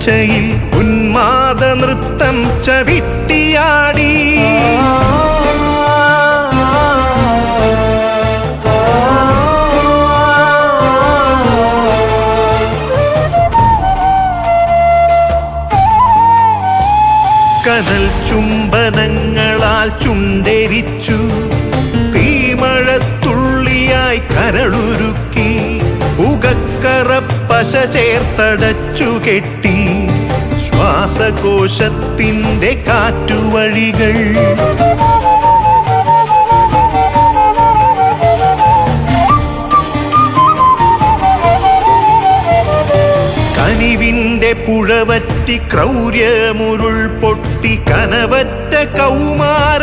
തുടർച്ചയിൽ ഉന്മാദ നൃത്തം ചവിട്ടിയാടി. കനൽ ചുംബനങ്ങളാൽ ചുണ്ടരിച്ചു. തീമഴത്തുള്ളിയായി കരളുരുക്കി പുകക്കറപ്പശ ചേർത്തടച്ചു കെട്ടി. ശ്വാസകോശത്തിന്റെ കാറ്റുവഴികൾ. കനിവിന്റെ പുഴവറ്റി ക്രൗര്യമുരുൾ പൊട്ടി കനവറ്റ കൗമാര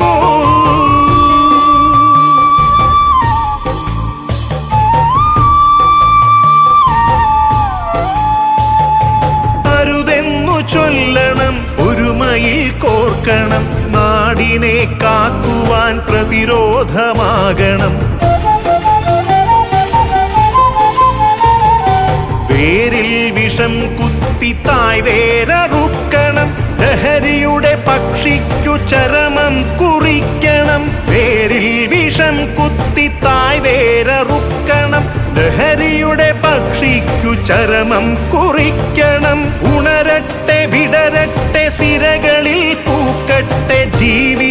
കാക്കുവാൻ പ്രതിരോധമാകണം. വേരിൽ വിഷം കുത്തി തായ് വേരറുക്കണം ലഹരിയുടെ പക്ഷിക്കു ചരമം കുറിക്കണം. വേരിൽ വിഷം കുത്തി തായ് വേരറുക്കണം ലഹരിയുടെ പക്ഷിക്കു ചരമം കുറിക്കണം. ഉണരട്ടെ വിടരട്ടെ സിരകളിൽ പൂക്കട്ടെ ജീവിത